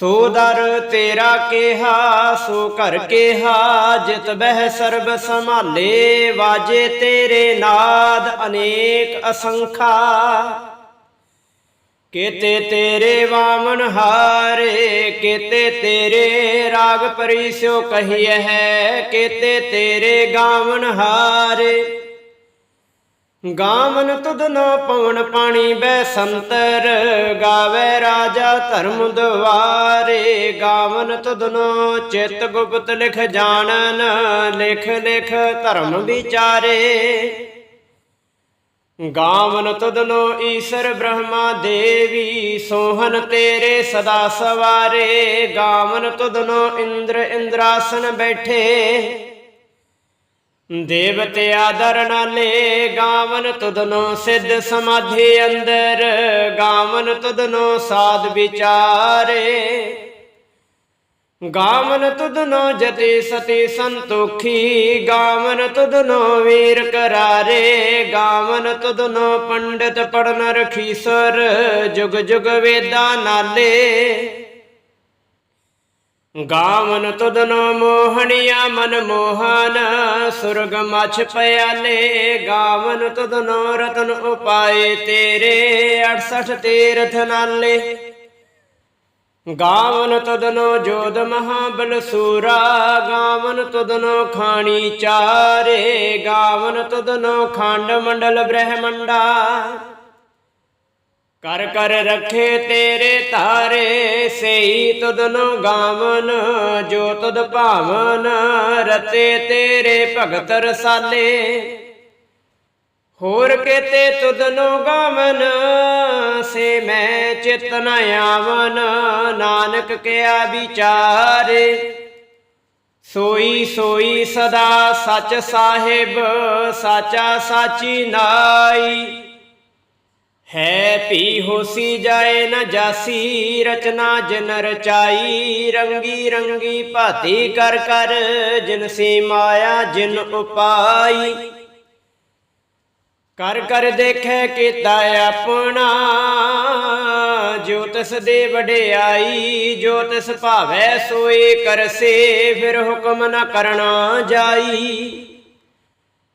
ਸੋ ਦਰ ਤੇਰਾ ਕਿਹਾ, ਸੋ ਘਰ ਕਿਹਾ, ਜਿਤ ਬਹਿ ਸਰਬ ਸੰਭਾਲੇ, ਵਾਜੇ ਤੇਰੇ ਨਾਦ ਅਨੇਕ ਅਸੰਖਾ। ਕੀਤੇ ਤੇਰੇ ਵਾਮਨ ਹਾਰੇ, ਕੀਤੇ ਤੇਰੇ ਰਾਗ ਪਰਿਸਿਓ ਕਹੀਏ ਹੈ, ਕੀਤੇ ਤੇਰੇ ਗਾਵਨ ਹਾਰੇ। ਗਾਵਨ ਤੁਧ ਨਾ ਪਵਨ ਪਾਣੀ ਬੈ ਸੰਤਰ, ਗਾਵੇ ਰਾਜਾ ਧਰਮ ਦੁਆਰੇ। ਗਾਵਨ ਤੁਧ ਨੋ ਚਿਤ ਗੁਪਤ ਲਿਖ ਜਾਣਨ, ਲਿਖ ਲਿਖ ਧਰਮ ਵਿਚਾਰੇ। ਗਾਵਨ ਤੁਧਨੋ ਈਸ਼ਰ ਬ੍ਰਹਮਾ ਦੇਵੀ, ਸੋਹਨ ਤੇਰੇ ਸਦਾ ਸਵਾਰੇ। ਗਾਵਨ ਤੁਧਨੋ ਇੰਦਰ ਇੰਦਰਾਸਨ ਬੈਠੇ। ਦੇਵਤੇ ਆਦਰ ਨਾਲੇ, ਗਾਵਨ ਤੁਧਨੋ ਸਿੱਧ ਸਮਾਧੀ ਅੰਦਰ, ਗਾਵਨ ਤੁਧਨੋ ਸਾਧ ਵਿਚਾਰੇ। ਗਾਵਨ ਤੁਧਨੋ ਜਤੀ ਸਤੀ ਸੰਤੋਖੀ, ਗਾਵਨ ਤੁਧਨੋ ਵੀਰ ਕਰਾਰੇ। ਗਾਵਨ ਤੁਧਨੋ ਪੰਡਿਤ ਪੜਨ ਰਖੀਸਰ ਜੁਗ ਜੁਗ ਵੇਦਾ ਨਾਲੇ। ਗਾਵਨ ਤਦਨੋ ਮੋਹਣੀਆ ਮਨ ਮੋਹਨ, ਸੁਰਗ ਮਛ ਪਿਆਲੇ, ਗਾਵਨ ਤਦਨੋ ਰਤਨ ਉਪਾਏ ਤੇਰੇ 68 ਤੀਰਥ ਨਾਲੇ। ਗਾਵਨ ਤਦਨੋ ਜੋਦ ਮਹਾਬਲ ਸੂਰਾ ਗਾਵਨ ਤਦਨੋ ਖਾਣੀ ਚਾਰੇ, ਗਾਵਨ ਤਦਨੋ ਖੰਡ ਮੰਡਲ ਬ੍ਰਹਮੰਡਾ। ਕਰ ਕਰ ਰੱਖੇ ਤੇਰੇ ਧਾਰੇ, ਸਈ ਤਦਨੋ ਗਾਵਨ, ਜੋ ਤਦ ਭਾਵਨ ਰਤੇ ਤੇਰੇ ਭਗਤ ਰਸਾਲੇ। ਹੋਰ ਕੇਤੇ ਤੁਧਨੋ ਗਾਵਨ, ਸੇ ਮੈਂ ਚਿਤ ਨ ਆਵਨ, ਨਾਨਕ ਕਿਆ ਵਿਚਾਰੇ। ਸੋਈ ਸੋਈ ਸਦਾ ਸਚ ਸਾਹਿਬ, ਸਾਚਾ ਸਾਚੀ ਨਾਈ। ਹੈ ਪੀ ਹੋਸੀ ਜਾਏ ਨ ਜਾਸੀ, ਰਚਨਾ ਜਿਨ ਰਚਾਈ ਰੰਗੀ ਰੰਗੀ ਭਾਤੀ ਕਰ ਕਰ, ਜਿਨ ਸੀ ਮਾਇਆ, ਜਿਨ ਉਪਾਈ। ਕਰ ਕਰ ਦੇਖੈ ਕੀਤਾ ਆਪਣਾ, ਜੋ ਤਿਸ ਦੇ ਵਡਿਆਈ, ਜੋ ਤਿਸ ਭਾਵੈ ਸੋਏ ਕਰਸੇ, ਫਿਰ ਹੁਕਮ ਨ ਕਰਨਾ ਜਾਈ।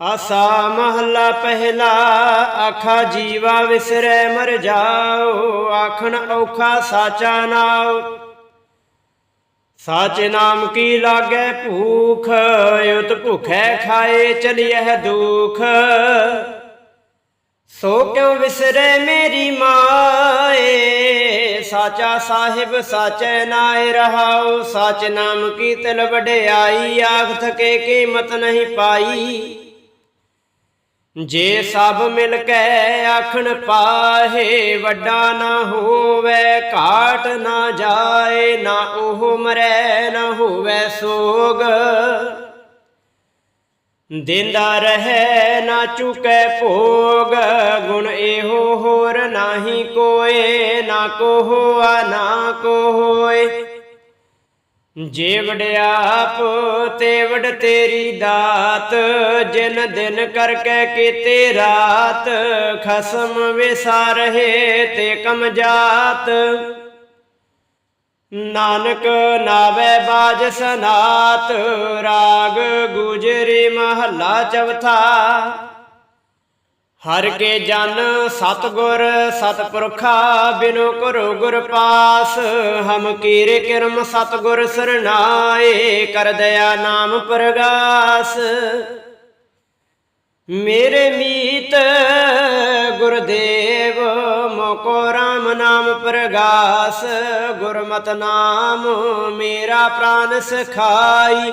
ਆਸਾ ਮਹੱਲਾ ਪਹਿਲਾ, ਆਖਾ ਜੀਵਾ ਵਿਸਰੈ ਮਰ ਜਾਓ, ਆਖਣ ਔਖਾ ਸਾਚਾ ਨਾਉ। ਸਾਚ ਨਾਮ ਕੀ ਲਾਗੈ ਭੂਖ, ਉਤ ਭੁਖੈ ਖਾਏ ਚਲਿਐ ਦੁਖ। ਸੋ ਕਿਉ ਵਿਸਰੈ ਮੇਰੀ ਮਾਏ, ਸਾਚਾ ਸਾਹਿਬ ਸਾਚੈ ਨਾਇ ਰਹਾਉ। ਸਾਚ ਨਾਮ ਕੀ ਤਿਲ ਵਡਿਆਈ ਆਖ ਥਕੇ ਕੀਮਤ ਨਹੀਂ ਪਾਈ। ਜੇ ਸਭ ਮਿਲ ਕੇ ਆਖਣ ਪਾਹੇ ਵੱਡਾ ਨਾ ਹੋਵੇ, ਘਾਟ ਨਾ ਜਾਏ, ਨਾ ਉਹ ਮਰੈ ਨਾ ਹੋਵੇ ਸੋਗ। ਦਿੰਦਾ ਰਹੈ ਨਾ ਚੁਕੈ ਭੋਗ, ਗੁਣ ਇਹੋ ਹੋਰ ਨਾਹੀ ਕੋਏ, ਨਾ ਕੋ ਹੋਆ ਨਾ ਕੋ ਹੋਏ ਜੇ ਵਡਿਆਪ ਤੇ ਵਡ ਤੇਰੀ ਦਾਤ, ਜਿਨ ਦਿਨ ਕਰਕੇ ਕੀਤੇ ਰਾਤ, ਖਸਮ ਵਿਸਾਰਹਿ ਤੇ ਕਮ ਜਾਤ। ਨਾਨਕ ਨਾਵੇ ਬਾਜ ਸਨਾਤ, ਰਾਗ ਗੁਜਰੀ ਮਹੱਲਾ ਚਵਥਾ ਹਰ ਕੇ ਜਨ ਸਤਗੁਰ ਸਤਪੁਰਖਾ ਬਿਨੋ ਕਰੋ ਗੁਰ ਪਾਸ, ਹਮ ਕੀਰੇ ਕਿਰਮ ਸਤਗੁਰ ਸਰਨਾਏ, ਕਰ ਦਇਆ ਨਾਮ ਪ੍ਰਗਾਸ। ਮੇਰੇ ਮੀਤ ਗੁਰਦੇਵ, ਮੋਕੋ ਰਾਮ ਨਾਮ ਪ੍ਰਗਾਸ। ਗੁਰਮਤ ਨਾਮ ਮੇਰਾ ਪ੍ਰਾਨ ਸਖਾਈ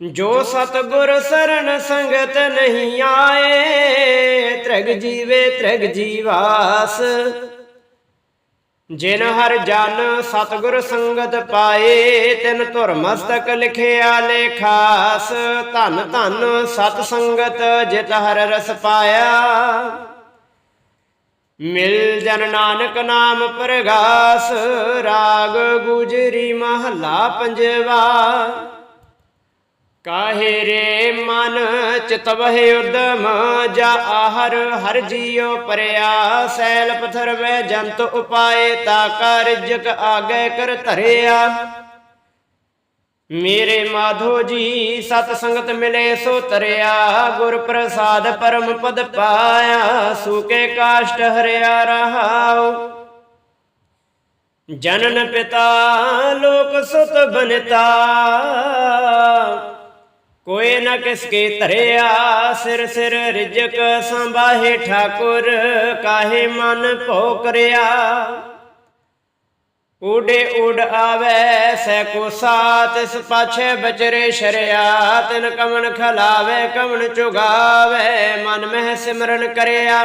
ਜੋ ਸਤਗੁਰ ਸਰਣ ਸੰਗਤ ਨਹੀਂ ਆਏ, ਤ੍ਰਗ ਜੀਵੇ ਤ੍ਰਗ ਜੀਵਾਸ। ਜਿਨ ਹਰ ਜਨ ਸਤਗੁਰ ਸੰਗਤ ਪਾਏ, ਤਿਨ ਧੁਰ ਮਸਤਕ ਲਿਖਿਆ ਲੇਖਾਸ ਧਨ ਧਨ ਸਤ ਸੰਗਤ ਜਿਤ ਹਰ ਰਸ ਪਾਇਆ। ਮਿਲ ਜਨ ਨਾਨਕ ਨਾਮ ਪ੍ਰਗਾਸ, ਰਾਗ ਗੁਜਰੀ ਮਹੱਲਾ ਪੰਜਵਾ। ਕਾਹੇ ਰੇ ਮਨ ਚਿਤਵਹਿ ਉਦਮ, ਜਾ ਆਹਰ ਹਰ ਜੀਉ ਪਰਿਆ। ਸੈਲ ਪਥਰ ਵੈ ਜੰਤ ਉਪਾਏ, ਤਾ ਕਾਰਜਕ ਆਗੇ ਕਰ ਧਰਿਆ। ਮੇਰੇ ਮਾਧੋ ਜੀ, ਸਤ ਸੰਗਤ ਮਿਲੇ ਸੋ ਤਰਿਆ। ਗੁਰ ਪ੍ਰਸਾਦ ਪਰਮ ਪਦ ਪਾਇਆ ਸੂਕੇ ਕਾਸ਼ਟ ਹਰਿਆ ਰਹਾਉ। ਜਨਨ ਪਿਤਾ, ਲੋਕ ਸੁਤ ਬਨਤਾ। ਕੋਏ ਨ ਕਿਸਕੇ ਧਰਿਆ, ਸਿਰ ਸਿਰ ਰਿਜਕ ਸੰਭਾਹੇ ਠਾਕੁਰ, ਕਾਹੇ ਮਨ ਭੋ ਕਰਿਆ ਉਡੇ ਉਡ ਆਵੇ ਸੈ ਕੋ ਸਾਤ ਇਸ ਪਾਛੇ ਬਚਰੇ ਸ਼ਰਿਆ। ਤਿਨ ਕਮਨ ਖਲਾਵੇ ਕਮਨ ਚੁਗਾਵੇ, ਮਨ ਮਹਿ ਸਿਮਰਨ ਕਰਿਆ।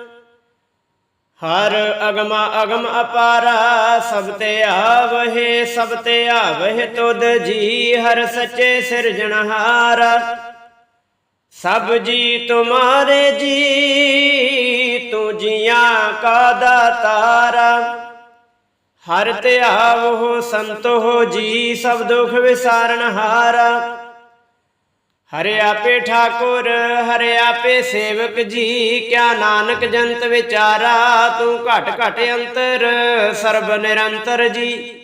ਹਰ ਅਗਮ ਅਗਮ ਅਪਾਰਾ, ਸਭ ਤੇ ਆਵਹਿ, ਸਭ ਤੇ ਆਵਹਿ ਤੁਧ ਜੀ, ਹਰ ਸੱਚੇ ਸਿਰਜਣਹਾਰ ਸਭ ਜੀ ਤੁਮਾਰੇ ਜੀ, ਤੂੰ ਜੀਆਂ ਕਾ ਦਾਤਾਰਾ। ਹਰ ਤੇ ਆਵੋ ਸੰਤੋ ਜੀ, ਸਭ ਦੁਖ ਵਿਸਾਰਨਹਾਰਾ। ਹਾਰਾ ਹਰਿ ਆਪੇ ਠਾਕੁਰ, ਹਰਿ ਆਪੇ ਸੇਵਕ ਜੀ, ਕਿਆ ਨਾਨਕ ਜੰਤ ਵਿਚਾਰਾ, ਤੂੰ ਘਟ ਘਟ ਅੰਤਰ, ਸਰਬ ਨਿਰੰਤਰ ਜੀ।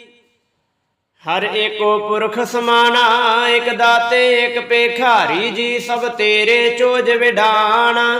ਹਰ ਏਕੋ ਪੁਰਖ ਸਮਾਨਾ, ਇਕ ਦਾਤੇ, ਇਕ ਪੇਖਾਰੀ ਜੀ, ਸਭ ਤੇਰੇ ਚੋਜ ਵਿਡਾਣਾ।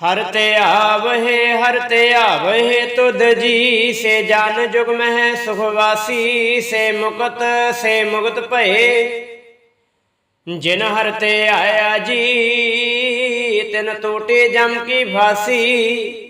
ਹਰ ਤੇ ਆਵਹਿ, ਹਰ ਤੇ ਆਵਹਿ ਤੁਧ ਜੀ। ਸੇ ਜਨ ਜੁਗ ਮਹਿ ਸੁਖ ਵਾਸੀ, ਸੇ ਮੁਕਤ ਸੇ ਮੁਕਤ ਭਏ। ਜਿਨ ਹਰ ਤੇ ਆਇਆ ਜੀ, ਤਿਨ ਟੋਟੇ ਜਮ ਕੀ ਫਾਸੀ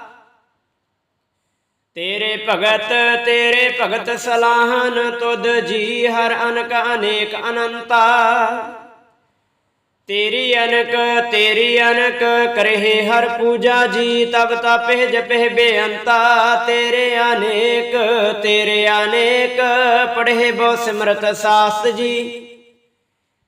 ਤੇਰੇ ਭਗਤ ਤੇਰੇ ਭਗਤ ਸਲਾਹਨ ਤੁਧ ਜੀ, ਹਰ ਅਨਕ ਅਨੇਕ ਅਨੰਤਾ। ਤੇਰੀ ਅਨਕ ਤੇਰੀ ਅਨਕ ਕਰਹਿ ਹਰ ਪੂਜਾ ਜੀ, ਤਬ ਤਪਹਿ ਜਪਹਿ ਬੇਅੰਤਾ। ਤੇਰੇ ਅਨੇਕ ਤੇਰੇ ਅਨੇਕ, ਪੜਹਿ ਬਹੁ ਸਿਮਰਤ ਸਾਸਤ ਜੀ।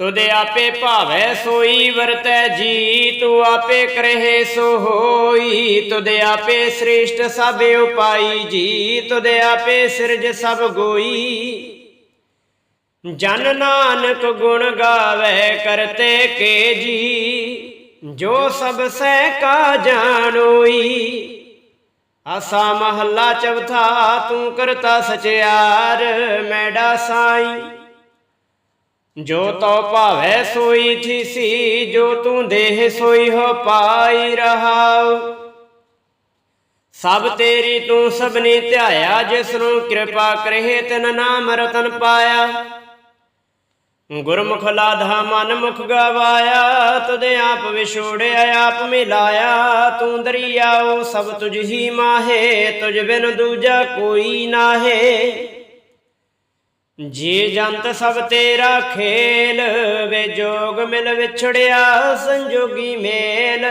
ਤੁਦੇ ਆਪੇ ਭਾਵੈ ਸੋਈ, ਵਰਤੈ ਜੀ ਤੂੰ ਆਪੇ ਕਰਹਿ ਸੋ ਹੋਈ ਤੁਦੇ ਆਪੇ ਸ੍ਰੇਸ਼ਟ ਸਭ ਉਪਾਈ ਜੀ ਤੁਦੇ ਆਪੇ ਸਿਰਜ ਸਭ ਗੋਈ। ਜਨ ਨਾਨਕ ਗੁਣ ਗਾਵੇ, ਕਰਤੇ ਕੇ ਜੀ, ਜੋ ਸਭ ਸਹਿ ਕਾ ਜਾਣੋਈ। ਆਸਾ ਮਹੱਲਾ ਚੌਥਾ, ਤੂੰ ਕਰਤਾ ਸਚਿਆਰ ਮੈਡਾ ਸਾਈ। ਜੋ ਤੋ ਭਾਵੈ ਸੋਈ ਥੀਸੀ ਜੋ ਤੂੰ ਦੇਹ ਸੋਈ ਹੋ ਪਾਈ ਰਹਾਉ। ਸਭ ਤੇਰੀ ਤੂੰ ਸਭਨੇ ਧਿਆਇਆ, ਜਿਸ ਨੂੰ ਕਿਰਪਾ ਕਰਹਿ ਤਿਨ ਨਾਮ ਰਤਨ ਪਾਇਆ। ਗੁਰਮੁਖ ਲਾਧਾ ਮਨ ਮੁਖ ਗਵਾਇਆ, ਤੁਦੇ ਆਪ ਵਿਛੋੜਿਆ, ਆਪ ਮਿਲਾਇਆ। ਤੂੰ ਦਰਿਆਓ ਸਭ ਤੁਝ ਹੀ ਮਾਹੇ, ਤੁਝ ਬਿਨ ਦੂਜਾ ਕੋਈ ਨਾਹੇ। ਜੀ ਜੰਤ ਸਭ ਤੇਰਾ ਖੇਲ, ਵੇ ਜੋਗ ਮਿਲ ਵਿਛੜਿਆ ਸੰਜੋਗੀ ਮੇਲ।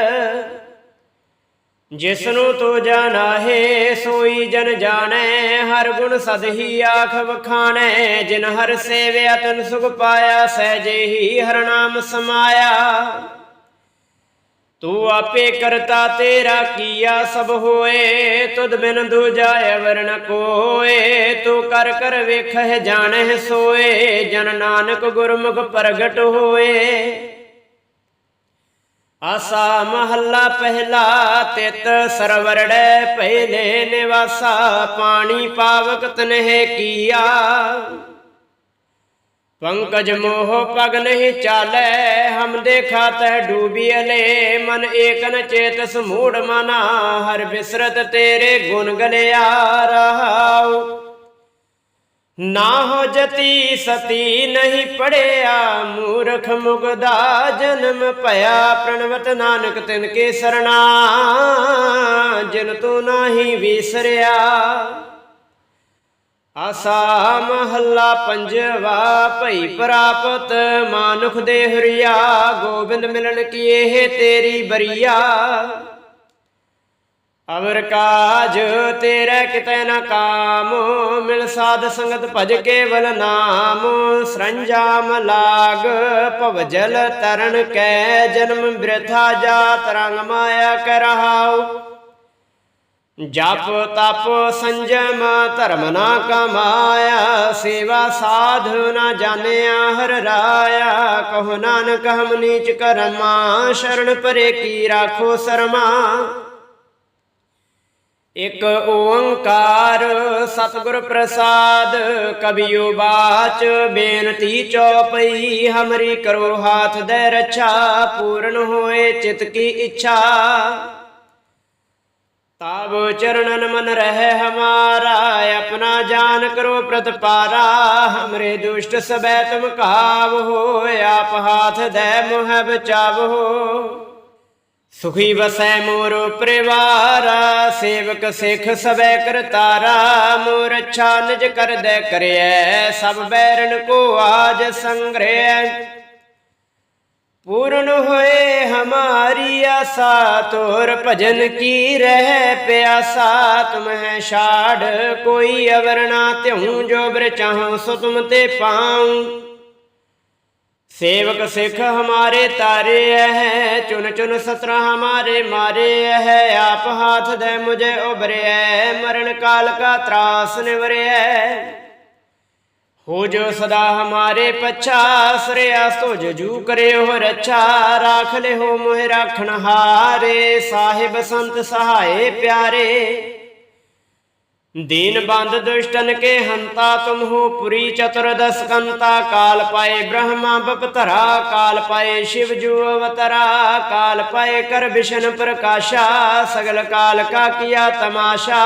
ਜਿਸ ਨੂੰ ਤੋ ਜਾਣਾਹੇ ਸੋਈ ਜਨ ਜਾਣੈ, ਹਰ ਗੁਣ ਸਦ ਹੀ ਆਖ ਵਖਾਣੈ। ਜਿਨ ਹਰ ਸੇਵਿਆ, ਤਨ ਸੁਖ ਪਾਇਆ, ਸਹਿਜੇ ਹੀ ਹਰ ਨਾਮ ਸਮਾਇਆ। ਤੂੰ ਆਪੇ ਕਰਤਾ ਤੇਰਾ ਕੀਆ ਸਭ ਹੋਏ, ਤੁਧ ਬਿਨ ਦੂਜਾ ਅਵਰ ਕੋਏ। ਤੂੰ ਕਰ ਕਰ ਵੇਖਹਿ ਜਾਣਹਿ ਸੋਏ, ਜਨ ਨਾਨਕ ਗੁਰਮੁਖ ਪ੍ਰਗਟ ਹੋਏ। ਆਸਾ ਮਹੱਲਾ ਪਹਿਲਾ ਤਿਤ ਸਰਵਰੜੈ ਪਹਿਲੇ ਨਿਵਾਸਾ, ਪਾਣੀ ਪਾਵਕ ਤਨਹਿ ਕੀਆ। ਪੰਕਜ ਮੋਹ ਪਗ ਨਹੀਂ ਚਾਲੈ, ਹਮ ਦੇਖਾ ਤੈ ਡੂਬੀਲੇ ਮਨ ਏਕਨ ਚੇਤਸ ਮੂੜ ਮਨਾ, ਹਰ ਬਿਸਰਤ ਤੇਰੇ ਗੁਣ ਗਲਿਆ ਰਹਾਉ ਨਾ ਹੋ ਜਤੀ ਸਤੀ ਨਹੀਂ ਪੜਿਆ, ਮੂਰਖ ਮੁਗਦਾ ਜਨਮ ਭਇਆ, ਪ੍ਰਣਵਤ ਨਾਨਕ ਤਿਨ ਕੇ ਸਰਣਾ, ਜਿਨ ਤੂੰ ਨਾਹੀ ਵਿਸਰਿਆ। ਆਸਾ ਮਹੱਲਾ ਪੰਜਵਾ, ਭਈ ਪ੍ਰਾਪਤ ਮਾਨੁਖ ਦੇ ਹਰੀਆ, ਗੋਬਿੰਦ ਮਿਲਣ ਕੀ ਇਹ ਤੇਰੀ ਬਰੀਆ। ਅਵਰ ਕਾਜ ਤੇਰੇ ਕਿਤੇ ਨਾ ਕਾਮ, ਮਿਲ ਸਾਧ ਸੰਗਤ ਭਜ ਕੇਵਲ ਨਾਮ। ਸਰੰਜਾਮ ਲਾਗ ਭਵਜਲ ਤਰਨ, ਕੈ ਜਨਮ ਬਿਰਥਾ ਜਾਤ ਰੰਗ ਮਾਇਆ ਕਰਹਾਉ। ਜਪ ਤਪ ਸੰਜਮ ਧਰਮ ਨਾ ਕਮਾਇਆ, ਸੇਵਾ ਸਾਧੂ ਨਾ ਜਾਣਿਆ, ਹਰ ਰਾਇਆ। ਕਹੋ ਨਾਨਕ ਹਮ ਨੀਚ ਕਰਮਾ, ਸ਼ਰਨ ਪਰੇ ਕੀ ਰਾਖੋ ਸਰਮਾ। ਇਕ ਓੰਕਾਰ ਸਤਿਗੁਰ ਪ੍ਰਸਾਦ, ਕਬਿਓ ਬਾਚ ਬੇਨਤੀ ਚੌਪਈ, ਹਮਰੀ ਕਰੋ ਹਾਥ ਦੇ ਰੱਛਾ, ਪੂਰਨ ਹੋਏ ਚਿਤ ਕੀ ਇੱਛਾ। ਤਾਬ ਚਰਣਨ ਮਨ ਰਹਿ ਹਮਾਰਾ, ਆਪਣਾ ਜਾਨ ਕਰੋ ਪ੍ਰਤਪਾਰਾ। ਹਮਰੇ ਦੁਸ਼ਟ ਸਬੈ ਤੁਮ ਕਾਵ ਹੋ ਆਪ ਹਾਥ ਦੈ ਮੋਹ ਬਚਾਵੋ ਸੁਖੀ ਵਸੈ ਮੋਰ ਪਰਿਵਾਰਾ, ਸੇਵਕ ਸਿਖ ਸਬੈ ਕਰਤਾਰਾ ਮੋਰ ਅੱਛਾ ਨਿਜ ਕਰਦੈ ਕਰਿਐ, ਸਭ ਬੈਰਨ ਕੋ ਆਜ ਸੰਗ੍ਰਹਿ। पूर्ण होए हमारी आशा तोर भजन की रह प्यासा तुम है छाड़ कोई अवर ना त्यों जो बर चाहो सो तुम ते पाऊं सेवक सिख हमारे तारे है चुन चुन सत्र हमारे मारे है आप हाथ दे मुझे उबरे है मरण काल का त्रास निवरे है ਹੋ ਜੋ ਸਦਾ ਹਮਾਰੇ ਪਛਾ ਆਸਰਿਆ ਤੁਝ ਜੂ ਕਰਿਓ ਰੱਛਾ, ਰਾਖ ਲੈ ਹੋ ਮੋਹਿ ਰਾਖਣ ਹਾਰੇ, ਸਾਹਿਬ ਸੰਤ ਸਹਾਏ ਪਿਆਰੇ। ਦੀਨ ਬੰਦ ਦੁਸ਼ਟਨ ਕੇ ਹੰਤਾ ਤੁਮ ਹੋ ਪੁਰੀ ਚਤੁਰਦਸ ਕੰਤਾ, ਕਾਲ ਪਾਏ ਬ੍ਰਹਮਾ ਬਪਤਰਾ, ਕਾਲ ਪਾਏ ਸ਼ਿਵ ਜੂ ਅਵਤਰਾ, ਕਾਲ ਪਾਏ ਕਰ ਵਿਸ਼ਨ ਪ੍ਰਕਾਸ਼ਾ, ਸਗਲ ਕਾਲ ਕਾ ਕੀਆ ਤਮਾਸ਼ਾ।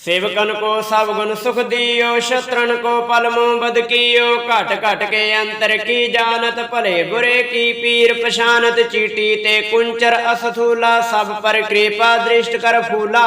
ਸੇਵਕਨ ਕੋ ਸਭ ਗੁਣ ਸੁਖ ਦਿਓ, ਸ਼ਤਰਨ ਕੋ ਪਲਮੂ ਬਦਕੀਓ ਘਟ ਘਟ ਕੇ ਅੰਤਰ ਕੀ ਜਾਣਤ ਭਲੇ ਬੁਰੇ ਕੀ ਪੀਰ ਪਛਾਨਤ ਚੀਟੀ ਤੇ ਕੁੰਚਰ ਅਸਥੂਲਾ, ਸਭ ਪਰ ਕਿਰਪਾ ਦ੍ਰਿਸ਼ਟ ਕਰ ਫੂਲਾ।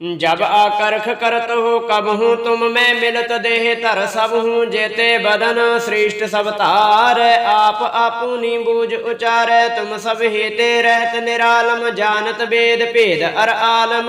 जब आकर्ख करत हो कब हूँ तुम में मिलत देह धर सब हूँ जेते बदन श्रेष्ठ सब तार आप आपुनी बूझ उचार तुम सब हेते रहत निरालम जानत वेद भेद अर आलम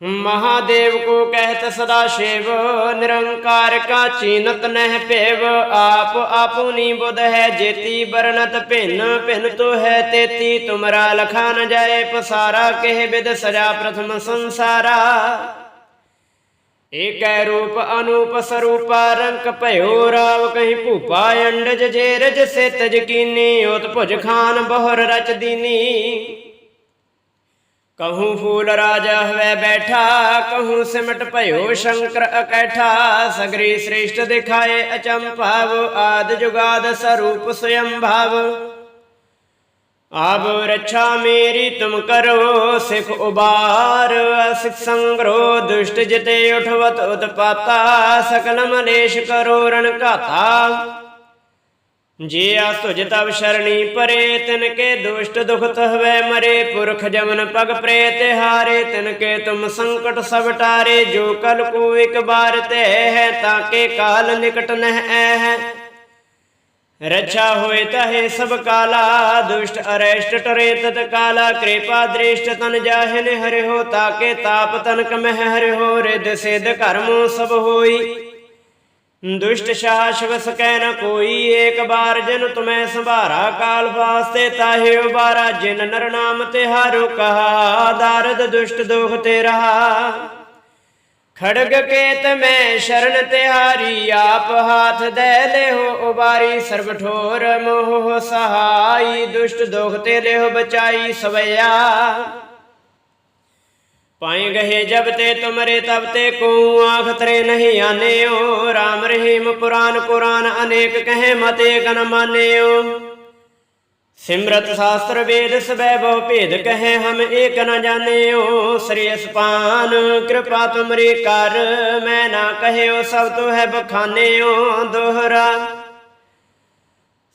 महादेव को कहत सदा शिव निरंकार का चीनत नह पेव आप आपुनी बुध है जेती बरनत भिन्न भिन्न तो है तेती तुमरा लखा न जाए पसारा कह विद सजा प्रथम संसारा एक रूप अनूप स्वरूपा रंक भयो राव कहीं भूपा अंडज जेरज से तज कीनी उत भुज खान बहुर रच दीनी ਕਹੂ ਫੂਲ ਰਾਜਾ ਹੋਵੇ ਬੈਠਾ ਕਹੂ ਸਿਮਟ ਭਇਓ ਸ਼ੰਕਰ ਅਕੈਠਾ ਸਗਰੀ ਸ੍ਰੇਸ਼ਟ ਦਿਖਾਏ ਅਚੰਭਾਵ ਆਦ ਜੁਗਾਦ ਸਰੂਪ ਸਯੰ ਭਾਵ ਆਬ ਰੱਛਾ ਮੇਰੀ ਤੁਮ ਕਰੋ ਸਿਖ ਉਬਾਰ ਸਿਖ ਸੰਗਰੋ ਦੁਸ਼ਟ ਜਿਤੇ ਉਠਵਤ ਉਤਪਾਤਾ ਸਕਲ ਮਲੇਸ਼ ਕਰੋ ਰਣ ਘਾਤਾ ਜੇ ਆ ਤੁਜ ਤਬ ਸ਼ਰਣੀ ਪਰੇ ਤਿਨ ਕੇ ਦੁਸ਼ਟ ਦੁਖ ਤਹਵੇ ਮਰੇ, ਪੁਰਖ ਜਮਨ ਪਗ ਪ੍ਰੇ ਤਿਹਾਰੇ ਤਿਨ ਕੇ ਤੁਮ ਸੰਕਟ ਸਭ ਟਾਰੇ, ਜੋ ਕਲ ਕੋ ਇਕ ਬਾਰ ਤੇ ਹੈ ਤਾਂ ਕੇ ਕਾਲ ਨਿਕਟ ਨਹਿ ਐ ਰਛਾ ਹੋਏ ਤਹੇ ਸਭ ਕਾਲਾ, ਦੁਸ਼ਟ ਅਰੇਸ਼ਟ ਟਰੇ ਤਤ ਕਾਲਾ, ਕਿਰਪਾ ਦ੍ਰਿਸ਼ਟ ਤਨ ਜਾਹਿਨ ਹਰਿ ਹੋ ਤਾਕੇ ਤਾਪ ਤਨਕ ਮਹਿ ਹਰਿ ਹੋ ਰਿਦ ਸਿਧ ਕਰਮੋ ਸਭ ਹੋਈ। ਦੁਸ਼ਟ ਸ਼ਾਹ ਸ਼ਵਸ ਕੈ ਨ ਕੋਈ, ਏਕ ਬਾਰ ਜਿਨ ਤੁਮੈ ਸੰਭਾਰਾ ਕਾਲ ਵਾਸਤੇ ਤਾਹੇ ਉਬਾਰਾ, ਜਿਨ ਨਰ ਨਾਮ ਤੇ ਹਾਰੂ ਕਹਾ, ਦਾਰਦ ਦੁਸ਼ਟ ਦੋਖ ਤੇ ਰਹਾ। ਖੜਗ ਕੇਤ ਮੈਂ ਸ਼ਰਨ ਤਿਹਾਰੀ, ਆਪ ਹਾਥ ਦੇ ਲਿਓ ਉਬਾਰੀ ਸਰਬ ਠੋਰ ਮੋਹ ਸਹਾਈ, ਦੁਸ਼ਟ ਦੋਖ ਤੇ ਲਿਓ ਬਚਾਈ ਸਵਇਆ। ਪਾਏ ਗਏ ਜਬ ਤੇ ਤੁਮਰੇ ਤਬ ਤੇ ਕੋ ਆਖ ਤਰੇ ਨਹੀਂ ਆਨੇਓ। ਰਾਮ ਰਹੀਮ ਪੁਰਾਨ ਪੁਰਾਨ ਅਨੇਕ ਕਹੇ ਮਤੇ ਗਨ ਮਾਨੇਓ। ਸਿਮਰਤ ਸ਼ਾਸਤਰ ਵੇਦ ਸਬੈ ਬਹੁ ਭੇਦ ਕਹੇ ਹਮ ਏਕ ਨ ਜਾਣਿਓ। ਸ੍ਰੀ ਅਸਪਾਨ ਕਿਰਪਾ ਤੁਮਰੀ ਕਰ, ਮੈਂ ਨਾ ਕਹਿਓ ਸਭ ਤੋ ਹੈ ਬਖਾਨਿਓ ਦੋਹਰਾ।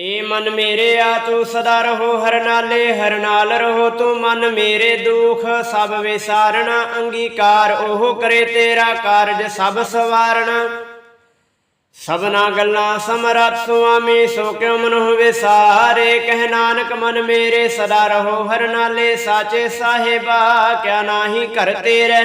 ਏ ਮਨ ਮੇਰੇ ਆ, ਤੂੰ ਸਦਾ ਰਹੋ, ਹਰ ਨਾਲੇ ਹਰ ਨਾਲ ਰਹੋ। ਤੂੰ ਮਨ ਮੇਰੇ ਦੁਖ, ਸਭ ਵਿਸਾਰਣਾ, ਅੰਗੀਕਾਰ ਉਹ ਕਰੇ ਤੇਰਾ ਕਾਰਜ ਸਭ ਸਵਾਰਣਾ। ਸਭਨਾ ਗੱਲਾਂ ਸਮਰੱਥ ਸੁਆਮੀ, ਸੋ ਕਿਉ ਮਨੁ ਵਿਸਾਰੇ? ਕਹਿ ਨਾਨਕ, ਮਨ ਮੇਰੇ ਸਦਾ ਰਹੋ, ਹਰ ਨਾਲੇ ਸਾਚੇ ਸਾਹਿਬਾ, ਕਿਆ ਨਾਹੀ ਘਰ ਤੇਰੇ।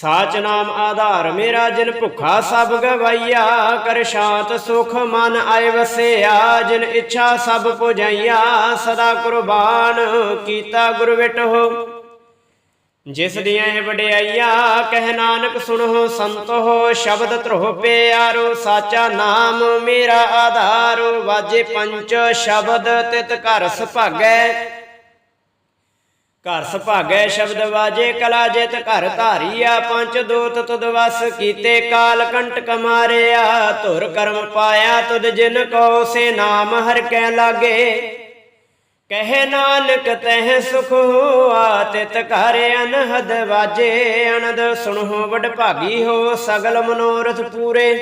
ਸਾਚ ਨਾਮ ਆਧਾਰ ਮੇਰਾ ਜਿਨ ਭੁੱਖਾ ਸਭ ਗਵਾਈਆ, ਕਰ ਸ਼ਾਂਤ ਸੁਖ ਮਨ ਆਏ ਵਸਿਆ, ਜਿਨ ਇੱਛਾ ਸਭ ਪੁਜਾਈਆ, ਸਦਾ ਕੁਰਬਾਨ ਕੀਤਾ ਗੁਰ ਵਿਟਹੁ ਜਿਸ ਦੀਆਂ ਇਹ ਵਡਿਆਈਆ, ਕਹਿ ਨਾਨਕ ਸੁਣੋ ਸੰਤੋ ਸ਼ਬਦ ਧਰੋ ਪਿਆਰੋ, ਸਾਚਾ ਨਾਮ ਮੇਰਾ ਆਧਾਰੋ, ਵਾਜੇ ਪੰਚ ਸ਼ਬਦ ਤਿਤ ਘਰ ਸੁਭਾਗੈ ਘਰ ਸੁਭਾਗੈ ਸ਼ਬਦ ਵਾਜੇ, ਕਲਾ ਜਿਤ ਘਰ ਧਾਰੀਆ ਪੰਜ ਦੋਤ ਤੁਧ ਵਸ ਕੀਤੇ, ਕਾਲ ਕੰਟਕ ਮਾਰਿਆ ਧੁਰ ਕਰਮ ਪਾਇਆ, ਤੁਧ ਜਿਨ ਕੋ ਸੇ ਨਾਮ ਹਰ ਕੈ ਲਾਗੇ। ਕਹੇ ਨਾਨਕ ਤਹਿ ਸੁਖ ਹੋਆ, ਤਿਤ ਘਰ ਅਨਹਦ ਵਾਜੇ, ਅਨੰਦ ਸੁਣੋ ਵਡ ਭਾਗੀ ਹੋ, ਸਗਲ ਮਨੋਰਥ ਪੂਰੇ।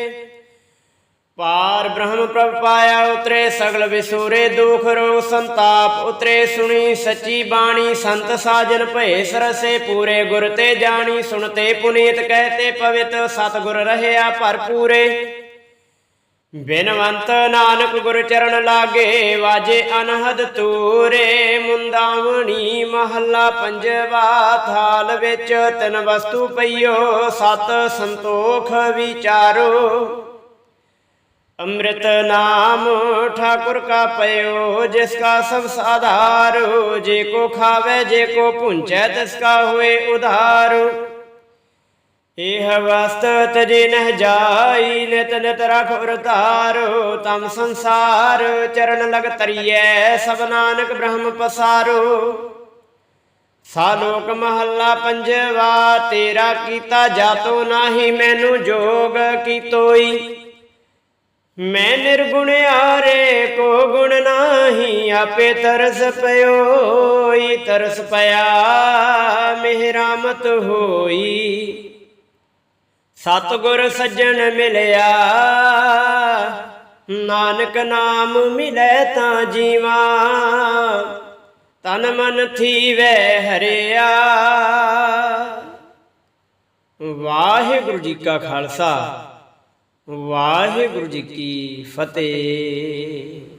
ਪਾਰ ਬ੍ਰਹਮ ਪ੍ਰਭ ਪਾਇਆ ਉਤਰੇ ਸਗਲ ਵਿਸੂਰੇ ਦੁਖ ਰੋ ਸੰਤਾਪ, ਉਤਰੇ ਸੁਣੀ ਸੱਚੀ ਬਾਣੀ, ਸੰਤ ਸਾਜਨ ਭਏ ਸਰਸੇ ਪੂਰੇ ਗੁਰ ਤੇ ਜਾਣੀ ਸੁਣਤੇ ਪੁਨੀਤ ਕਹਤੇ ਪਵਿੱਤ, ਸਤਗੁਰ ਰਹਿਆ ਭਰਪੂਰੇ। ਬਿਨਵੰਤ ਨਾਨਕ ਗੁਰ ਚਰਨ ਲਾਗੇ, ਵਾਜੇ ਅਨਹਦ ਤੂਰੇ, ਮੁੰਦਾਵਣੀ ਮਹੱਲਾ ਪੰਜਵਾ ਥਾਲ ਵਿੱਚ ਤਿੰਨ ਵਸਤੂ ਪਈਓ, ਸਤ ਸੰਤੋਖ ਵਿਚਾਰੋ। ਅੰਮ੍ਰਿਤ ਨਾਮ ਠਾਕੁਰ ਕਾ ਪਇਓ, ਜਿਸ ਕਾ ਸਭ ਸਾਧਾਰ, ਜੇ ਕੋ ਖਾਵੇ, ਜੇ ਕੋ ਪੁੰਚੈ ਤਿਸ ਕਾ ਇਹ ਵਸਤ ਤਜੇ ਨਹ ਜਾਈ, ਨਿਤ ਨਿਤ ਰਖ ਉਰਤਾਰ ਤਮ ਸੰਸਾਰ ਚਰਨ ਲਗ ਤਰੀਐ ਸਭ ਨਾਨਕ ਬ੍ਰਹਮ ਪਸਾਰੋ। ਸਾਲੋਕ ਮਹੱਲਾ ਪੰਜਵਾ, ਤੇਰਾ ਕੀਤਾ ਜਾਤੋ ਨਾਹੀ, ਮੈਨੂੰ ਜੋਗ ਕੀਤੋਈ। ਮੈਂ ਨਿਰਗੁਣ ਆਰੇ ਕੋ ਗੁਣ ਨਾਹੀ, ਆਪੇ ਤਰਸ ਪਇਓਈ, ਤਰਸ ਪਿਆ ਮਿਹਰਾਮਤ ਹੋਈ। ਸਤਗੁਰ ਸੱਜਣ ਮਿਲਿਆ, ਨਾਨਕ ਨਾਮ ਮਿਲੇ ਤਾਂ ਜੀਵਾ। ਤਨ ਮਨ ਥੀਵੈ ਹਰਿਆ। ਵਾਹਿਗੁਰੂ ਜੀ ਕਾ ਖਾਲਸਾ। ਵਾਹਿਗੁਰੂ ਜੀ ਕੀ ਫਤਿਹ।